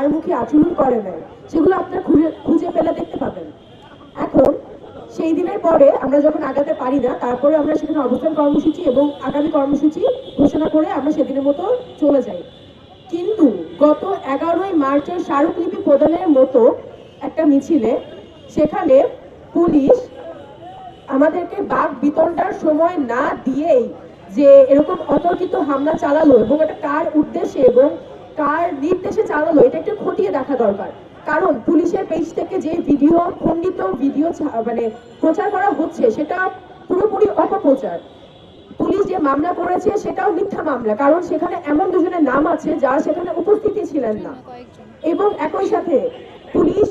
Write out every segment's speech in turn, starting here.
মারমুখী আচরণ করে নাই, সেগুলো আপনারা খুঁজে খুঁজে পেলে দেখতে পাবেন। এখন, সেই দিনের পরে আমরা যখন আগাতে পারি না, তারপরে আমরা সেখানে অবস্থান কর্মসূচি এবং আগামী কর্মসূচি ঘোষণা করে আমরা সেদিনের মতো চলে যাই। কিন্তু গত এগারোই মার্চের স্মারকলিপি প্রদানের মতো একটা মিছিলে, সেখানে পুলিশ আমাদেরকে বাঘ বিতণ্ডার সময় না দিয়েই যে এরকম অতর্কিত হামলা চালালো এবং এটা কার উদ্দেশ্যে এবং কার নির্দেশে চালালো এটা একটু খতিয়ে দেখা দরকার। কারণ পুলিশের পেজ থেকে যে ভিডিও খণ্ডিত ভিডিও মানে প্রচার করা হচ্ছে সেটা পুরোপুরি অপপ্রচার। পুলিশ যে মামলা করেছে সেটাও মিথ্যা মামলা। কারণ সেখানে এমন দুজনের নাম আছে যারা সেখানে উপস্থিতি ছিলেন না। এবং একই সাথে পুলিশ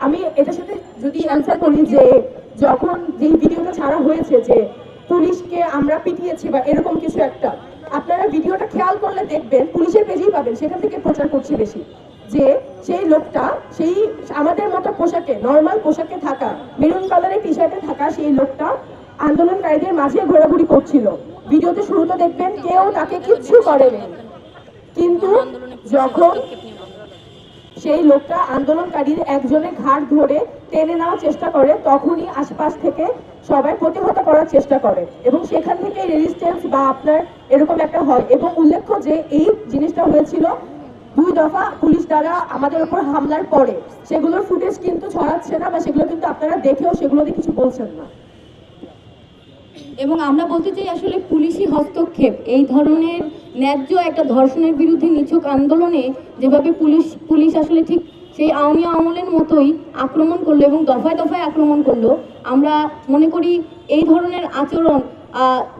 আমি এটার সাথে যদি অ্যান্সার করি যে যখন যেই ভিডিওটা ছাড়া হয়েছে যে পুলিশকে আমরা পিটিয়েছি বা এরকম কিছু একটা আপনারা ভিডিওটা খেয়াল করলে দেখবেন, পুলিশের পেজেই পাবেন, সেখান থেকে প্রচার করছে বেশি। যে সেই লোকটা, সেই আমাদের মতো পোশাকে নর্মাল পোশাকে থাকা মেরুন কালারের টি শার্টে থাকা সেই লোকটা আন্দোলনকারীদের মাঝে ঘোরাঘুরি করছিল। ভিডিওতে শুরুতে দেখবেন, কেউ তাকে কিচ্ছু করেনি। কিন্তু যখন সেই লোকটা আন্দোলনকারীর একজনের ঘাড় ধরে টেনে নেওয়ার চেষ্টা করে, তখনই আশপাশ থেকে সবাই প্রতিহত করার চেষ্টা করে। এবং সেখান থেকে রেজিস্ট্যান্স বা আপনার এরকম একটা হয়। এবং উল্লেখ্য যে এই জিনিসটা হয়েছিল, দুই দফা পুলিশ দ্বারা আমাদের উপর হামলার পরে সেগুলোর ফুটেজ কিন্তু ছড়াচ্ছে না বা সেগুলো কিন্তু আপনারা দেখেও সেগুলো দিয়ে কিছু বলছেন না। এবং আমরা বলতে চাই আসলে পুলিশি হস্তক্ষেপ, এই ধরনের ন্যায্য একটা ধর্ষণের বিরুদ্ধে নিছক আন্দোলনে যেভাবে পুলিশ পুলিশ আসলে ঠিক সেই আওয়ামী আমলের মতোই আক্রমণ করল এবং দফায় দফায় আক্রমণ করল। আমরা মনে করি এই ধরনের আচরণ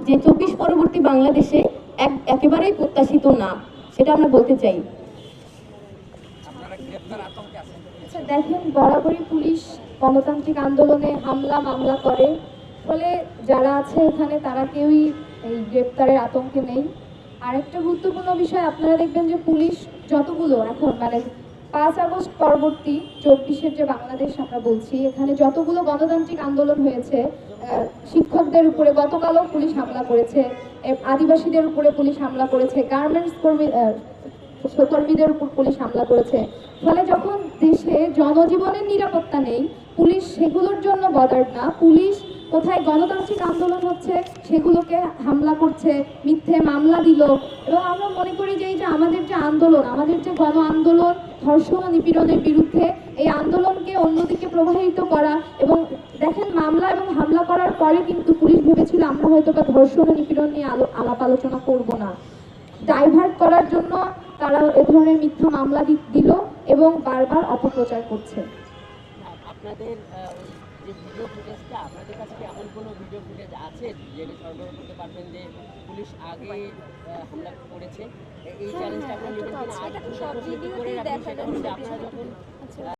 যে চব্বিশ পরবর্তী বাংলাদেশে এক, একেবারেই প্রত্যাশিত না, সেটা আমরা বলতে চাই। আচ্ছা দেখেন, বরাবরই পুলিশ গণতান্ত্রিক আন্দোলনে হামলা, মামলা করে। ফলে যারা আছে এখানে, তারা কেউই এই গ্রেপ্তারের আতঙ্কে নেই। আরেকটা গুরুত্বপূর্ণ বিষয়, আপনারা দেখবেন যে পুলিশ যতগুলো এখন মানে পাঁচ আগস্ট পরবর্তী চব্বিশের যে বাংলাদেশ আমরা বলছি, এখানে যতগুলো গণতান্ত্রিক আন্দোলন হয়েছে শিক্ষকদের উপরে গতকালও পুলিশ হামলা করেছে আদিবাসীদের উপরে পুলিশ হামলা করেছে, গার্মেন্টস কর্মী কর্মীদের উপর পুলিশ হামলা করেছে। ফলে যখন দেশে জনজীবনের নিরাপত্তা নেই, পুলিশ সেগুলোর জন্য বদার্ড না। পুলিশ কোথায় গণতান্ত্রিক আন্দোলন হচ্ছে, সেগুলোকে হামলা করছে, মিথ্যে মামলা দিল। এবং আমরা মনে করি যে এই যে আমাদের যে আন্দোলন, আমাদের যে গণ আন্দোলন, ধর্ষণ নিপীড়নের বিরুদ্ধে এই আন্দোলনকে অন্যদিকে প্রবাহিত করা এবং দেখেন মামলা এবং হামলা করার পরে কিন্তু পুলিশ ভেবেছিল আমরা হয়তো বা ধর্ষণ নিপীড়ন নিয়ে আলো আলাপ আলোচনা করব না। ডাইভার্ট করার জন্য তারা এ ধরনের মিথ্যা মামলা দিল এবং বারবার অপপ্রচার করছে। আপনাদের ভিডিও ফুটেজটা আপনাদের কাছে কি এমন কোনো ভিডিও ফুটেজ আছে যেটা সরবরাহ করতে পারবেন যে পুলিশ আগে আহ, হামলা করেছে? এই চ্যালেঞ্জটা আপনারা নেবেন কিনা আর আপনারা যখন